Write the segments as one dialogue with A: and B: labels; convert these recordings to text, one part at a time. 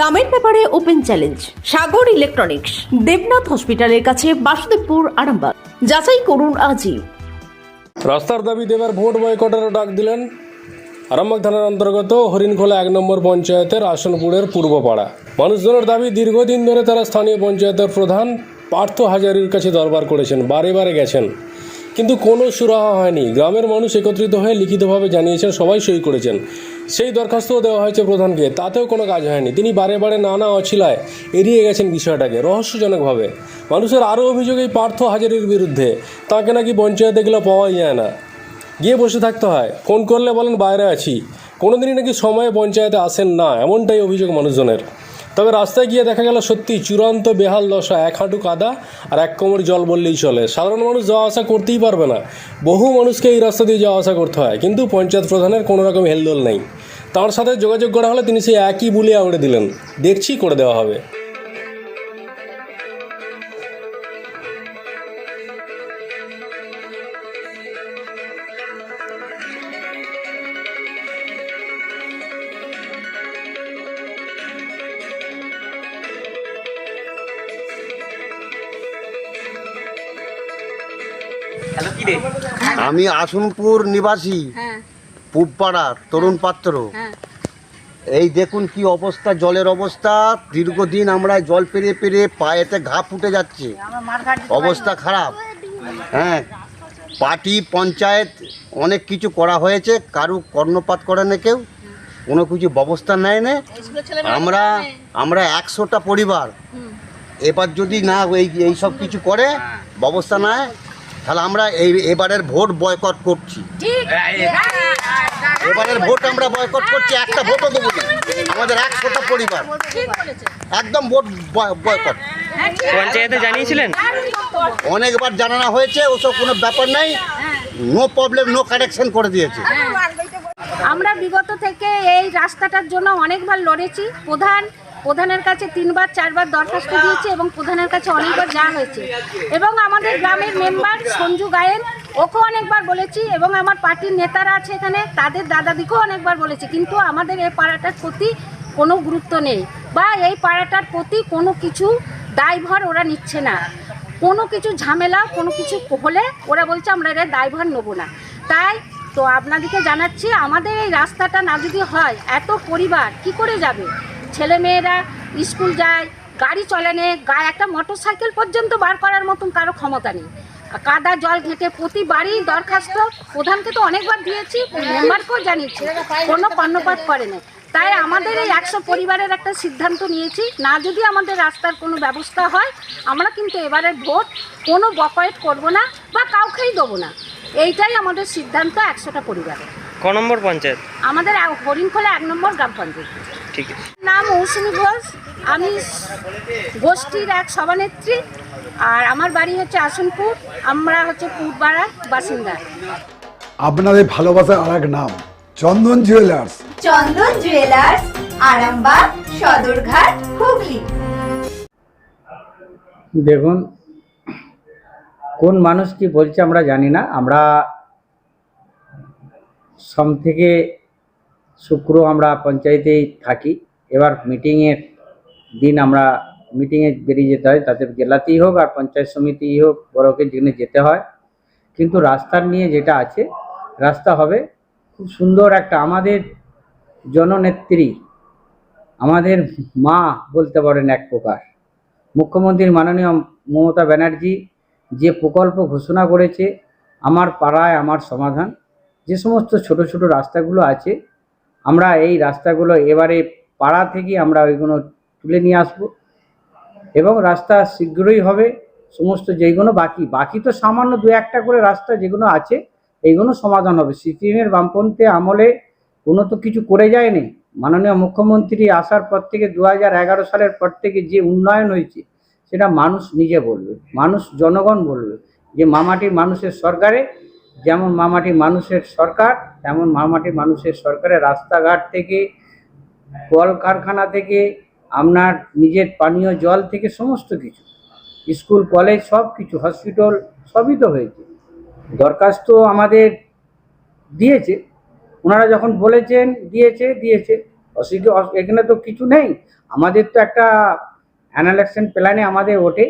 A: দামের ব্যাপারে open challenge, Sagar electronics, Debnath হসপিটালের কাছে বাসুদেবপুর, আরামবাগ। যাচাই করুন আজই।
B: রাস্তার দাবি দেবার ভোট বয়কটেরও ডাক দিলেন আরামবাগ থানার অন্তর্গত হরিণখোলা এক নম্বর পঞ্চায়েতের আসনপুরের পূর্বপাড়া। মানুষজনের দাবি দীর্ঘদিন ধরে তারা স্থানীয় পঞ্চায়েতের প্রধান পার্থ হাজারির কাছে দরবার করেছেন, বারে বারে গেছেন। কিন্তু কোনো সুরাহা হয়নি। গ্রামের মানুষ একত্রিত হয়ে লিখিতভাবে জানিয়েছেন, সবাই সই করেছেন। সেই দরখাস্তও দেওয়া হয়েছে প্রধানকে, তাতেও কোনো কাজ হয়নি। তিনি বারে বারে নানা অছিলায় এড়িয়ে গেছেন বিষয়টাকে রহস্যজনকভাবে। মানুষের আরও অভিযোগ এই পার্থ হাজারির বিরুদ্ধে। তাকে নাকি পঞ্চায়েতে গেলে পাওয়াই যায় না। গিয়ে বসে থাকতে হয়। ফোন করলে বলেন, বাইরে আছি। কোনোদিনই নাকি সময়ে পঞ্চায়েতে আসেন না, এমনটাই অভিযোগ মানুষজনের। তবে রাস্তায় গিয়ে দেখা গেল সত্যি চূড়ান্ত বেহাল দশা, এক হাঁটু কাদা আর এক কোমর জল বললেই চলে। সাধারণ মানুষ যাওয়া আসা করতেই পারবে না। বহু মানুষকে এই রাস্তা দিয়ে যাওয়া আসা করতে হয়, কিন্তু পঞ্চায়েত প্রধানের কোনো রকম হেলদোল নেই। তার সাথে যোগাযোগ করা হলে তিনি সেই একই বুলি আউড়ে দিলেন। দেখছি করে দেওয়া হবে।
C: আমি আসনপুর নিবাসী
D: হ্যাঁ।
C: পূবপাড়ার তরুণ পাত্র।
D: হ্যাঁ।
C: এই দেখুন কি অবস্থা জলের অবস্থা। দীর্ঘদিন আমরা জল পেরিয়ে পেরিয়ে পায়েতে ঘা ফুটে যাচ্ছে। অবস্থা খারাপ। হ্যাঁ। পার্টি পঞ্চায়েত অনেক কিছু করা হয়েছে। কারু কর্ণপাত করে না কেউ। কোনো কিছু ব্যবস্থা নেয় না। আমরা আমরা একশোটা পরিবার। এবার যদি না এই এই সব কিছু করে ব্যবস্থা নেয় তাহলে আমরা এই এবারের ভোট বয়কট করছি। এবারের ভোট আমরা বয়কট করছি একটা ভোটও দেবো না আমাদের একশোটা পরিবার। একদম ভোট বয়কট
E: পঞ্চায়েতে জানিয়েছিলেন?
C: অনেকবার জানানো হয়েছে ওসব কোনো ব্যাপার নাই। নো প্রবলেম নো কারেকশন করে দিয়েছে।
D: আমরা বিগত থেকে এই রাস্তাটার জন্য অনেকবার লড়েছি। প্রধান প্রধানের কাছে তিনবার, চারবার দরখাস্ত দিয়েছি এবং প্রধানের কাছে অনেকবার যাওয়া হয়েছে। এবং আমাদের গ্রামের মেম্বার সঞ্জু গায়েন, ওকেও অনেকবার বলেছি এবং আমার পার্টির নেতারা আছে এখানে, তাদের দাদাদিকেও অনেকবার বলেছি। কিন্তু আমাদের এই পাড়াটার প্রতি কোনো গুরুত্ব নেই বা এই পাড়াটার প্রতি কোনো কিছু দায়ভার ওরা নিচ্ছে না। কোনো কিছু ঝামেলা, কোনো কিছু হলে ওরা বলছে, আমরা এর দায়ভার নেব না। তাই তো আপনাদেরকে জানাচ্ছি, আমাদের এই রাস্তাটা না যদি হয়, এত পরিবার কি করে যাবে? ছেলে মেয়েরা স্কুল যায় গাড়ি চলে নে গায়ে একটা মোটর সাইকেল পর্যন্ত বার করার মতন কারও ক্ষমতা নেই। কাদা জল ঘেঁটে প্রতিবারই দরখাস্ত প্রধানকে তো অনেকবার দিয়েছি মেম্বারকেও জানিয়েছি কোনো কর্ণপাত করে না তাই আমাদের এই একশো পরিবারের একটা সিদ্ধান্ত নিয়েছি না যদি আমাদের রাস্তার কোনো ব্যবস্থা হয় আমরা কিন্তু এবারের ভোট কোনো বকয়েট করব না বা কাউকেই দেবো না। এইটাই আমাদের সিদ্ধান্ত একশোটা পরিবারের।
E: ক নম্বর পঞ্চায়েত?
D: আমাদের হরিণখোলা এক নম্বর গ্রাম পঞ্চায়েত।
E: ঠিক। আছে
D: নাম মৌসুমি ঘোষ। আমি গোষ্ঠীর এক সভানেত্রী। আর আমার বাড়ি হচ্ছে আসনপুর। আমরা হচ্ছে পূর্বপাড়ার বাসিন্দা।
F: আপনাদের ভালোবাসার আর এক নাম চন্দন জুয়েলার্স
G: চন্দন জুয়েলার্স আরামবাগ সদরঘাট হুগলি।
H: দেখুন কোন মানুষ কি বলছে আমরা জানি না। আমরা সোম থেকে শুক্র আমরা পঞ্চায়েতেই থাকি। এবার মিটিংয়ের দিন আমরা মিটিংয়ে বেরিয়ে যেতে হয়, তাদের জেলাতেই হোক আর পঞ্চায়েত সমিতিই হোক বড়কে যেখানে যেতে হয়। কিন্তু রাস্তার নিয়ে যেটা আছে, রাস্তা হবে খুব সুন্দর একটা আমাদের জননেত্রী, আমাদের মা বলতে পারেন এক প্রকার। মুখ্যমন্ত্রী মাননীয় মমতা ব্যানার্জি যে প্রকল্প ঘোষণা করেছে, আমার পাড়ায় আমার সমাধান, যে সমস্ত ছোট ছোট রাস্তাগুলো আছে আমরা এই রাস্তাগুলো এবারে পাড়া থেকে আমরা ওইগুলো তুলে নিয়ে আসব। এবং রাস্তা শীঘ্রই হবে, সমস্ত যেগুলো বাকি বাকি তো সামান্য দু একটা করে রাস্তা যেগুলো আছে, এইগুলো সমাধান হবে। সিপিএমের বামপন্থী আমলে কোনো তো কিছু করে যায়নি। মাননীয় মুখ্যমন্ত্রী আসার পর থেকে দু হাজার এগারো সালের পর থেকে যে উন্নয়ন হয়েছে, সেটা মানুষ নিজে বলবে, মানুষ জনগণ বলবে যে মামাটি মানুষের সরকারে যেমন মামাটি মানুষের সরকার, তেমন মামাটি মানুষের সরকারের রাস্তাঘাট থেকে, কলকারখানা থেকে, আপনার নিজের পানীয় জল থেকে সমস্ত কিছু। স্কুল, কলেজ সব কিছু, হসপিটাল সবই তো হয়েছে। দরখাস্ত আমাদের দিয়েছে। ওনারা যখন বলেছেন, দিয়েছে দিয়েছে। অসুবিধা, এখানে তো কিছু নেই। আমাদের তো একটা অ্যানালেকশন প্ল্যানে আমাদের ওঠে।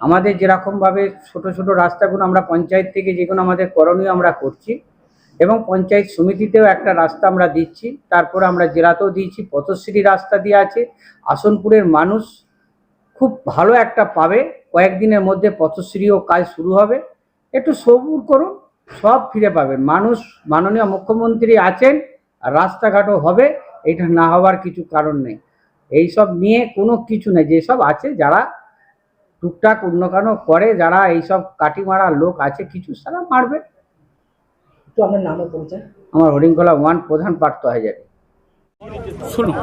H: আমাদের যেরকমভাবে ছোট ছোট রাস্তাগুলো আমরা পঞ্চায়েত থেকে যেগুলো আমাদের করণীয় আমরা করছি এবং পঞ্চায়েত সমিতিতেও একটা রাস্তা আমরা দিচ্ছি, তারপর আমরা জেলাতেও দিয়েছি, পথশ্রী রাস্তা দিয়ে আছে, আসনপুরের মানুষ খুব ভালো একটা পাবে, কয়েকদিনের মধ্যে পথশ্রীও কাজ শুরু হবে, একটু সবুর করুন, সব ফিরে পাবেন মানুষ মাননীয় মুখ্যমন্ত্রী আছেন রাস্তাঘাটও হবে, এটা না হওয়ার কিছু কারণ নেই, এইসব নিয়ে কোনো কিছু নেই, যেসব আছে যারা টুকটাক অন্যকানো করে যারা এইসব কাটি মারা লোক আছে কিছু সারা মারবে।
I: তো আপনার নামে পরিচয়
H: আমার হরিণখোলা ওয়ান প্রধান প্রার্থ হয়ে যাবে
J: শুনুন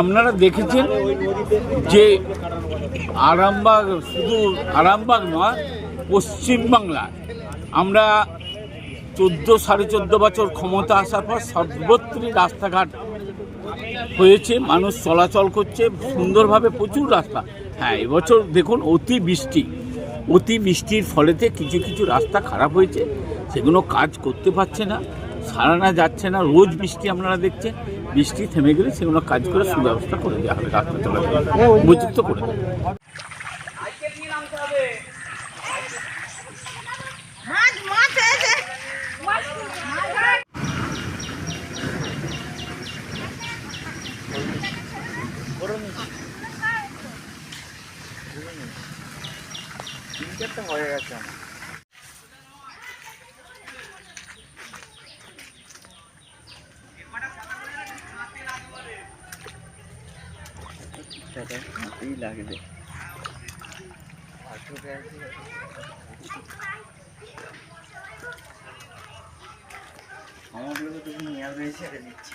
J: আপনারা দেখেছেন যে আরামবাগ শুধু আরামবাগ নয় পশ্চিমবাংলায় আমরা চোদ্দ সাড়ে চোদ্দ বছর ক্ষমতা আসার পর সর্বত্রই রাস্তাঘাট হয়েছে মানুষ চলাচল করছে সুন্দরভাবে প্রচুর রাস্তা। হ্যাঁ এবছর দেখুন অতি বৃষ্টি। অতি বৃষ্টির ফলেতে কিছু কিছু রাস্তা খারাপ হয়েছে, সেগুলো কাজ করতে পারছে না সারানা যাচ্ছে না, রোজ বৃষ্টি আপনারা দেখছেন, বৃষ্টি থেমে গেলে সেগুলো কাজ করে সুব্যবস্থা করে দেওয়া হবে, রাস্তা চলাচল উপযুক্ত করে
I: তিন চারটা হয়ে গেছে আমার। হাতেই লাগবে আমাগুলো তো তুমি নিয়ে রয়েছে দিচ্ছি